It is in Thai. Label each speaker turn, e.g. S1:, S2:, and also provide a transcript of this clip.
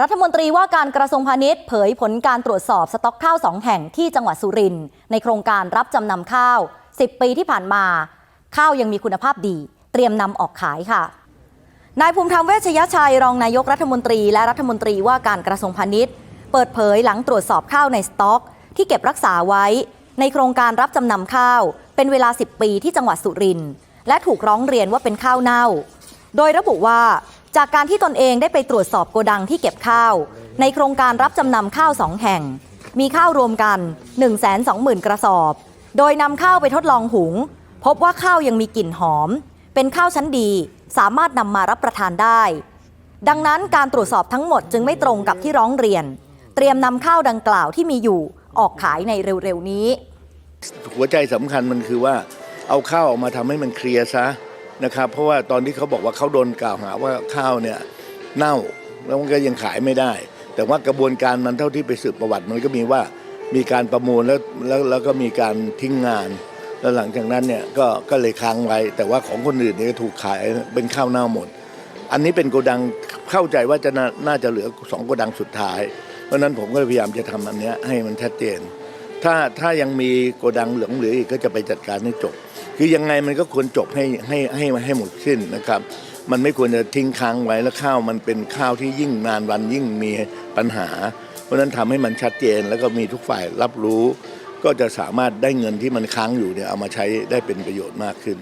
S1: รัฐมนตรีว่าการกระทรวงพาณิชย์เผยผลการตรวจสอบสต็อกข้าวสองแห่งที่จังหวัดสุรินทร์ในโครงการรับจำนำข้าว 10 ปีที่ผ่านมา ข้าวยังมีคุณภาพดี เตรียมนำออกขายค่ะ นายภูมิธรรมเวชยชัยรองนายกรัฐมนตรี และรัฐมนตรีว่าการกระทรวงพาณิชย์ เปิดเผยหลังตรวจสอบข้าวในสต็อก ที่เก็บรักษาไว้ ในโครงการรับจำนำข้าว เป็นเวลา 10 ปีที่จังหวัดสุรินทร์และถูกร้องเรียนว่าเป็นข้าวเน่า โดยระบุว่า จากการที่ตนเองได้ไปตรวจสอบโกดังที่เก็บข้าว ในโครงการรับจำนำข้าวสองแห่ง มีข้าวรวมกัน 120,000 กระสอบ โดยนำข้าวไปทดลองหุง พบว่าข้าวยังมีกลิ่นหอม เป็นข้าวชั้นดีสามารถนำมารับประทานได้ ดังนั้นการตรวจสอบทั้งหมดจึงไม่ตรงกับที่ร้องเรียน เตรียมนำข้าวดังกล่าวที่มีอยู่ออกขายในเร็วๆนี้
S2: หัวใจสำคัญมันคือว่าเอาข้าวออกมาทำให้มันเคลียร์ซะ นะครับ เพราะว่าตอนที่เขาบอกว่าเขาโดนกล่าวหาว่าข้าวเนี่ยเน่าแล้วมันก็ยังขายไม่ได้ แต่ว่ากระบวนการมันเท่าที่ไปสืบประวัติมันก็มีว่ามีการประมูลแล้วแล้วแล้วก็มีการทิ้งงาน แล้วหลังจากนั้นเนี่ยก็ก็เลยค้างไว้ แต่ว่าของคนอื่นเนี่ยก็ถูกขายเป็นข้าวเน่าหมด อันนี้เป็นโกดังเข้าใจว่าจะนาน่าจะเหลือสองโกดังสุดท้าย เพราะฉะนั้นผมก็พยายามจะทำอันเนี้ยให้มันชัดเจน ถ้าถ้ายังมีโกดังเหลืองเหลืออีกก็จะไปจัดการให้จบ คือยังไงมันก็ควรจบให้ให้ให้ให้หมดสิ้นนะครับ มันไม่ควรจะทิ้งค้างไว้แล้วข้าวมันเป็นข้าวที่ยิ่งนานวันยิ่งมีปัญหา เพราะฉะนั้นทำให้มันชัดเจนแล้วก็มีทุกฝ่ายรับรู้ ก็จะสามารถได้เงินที่มันค้างอยู่เนี่ยเอามาใช้ได้เป็นประโยชน์มากขึ้น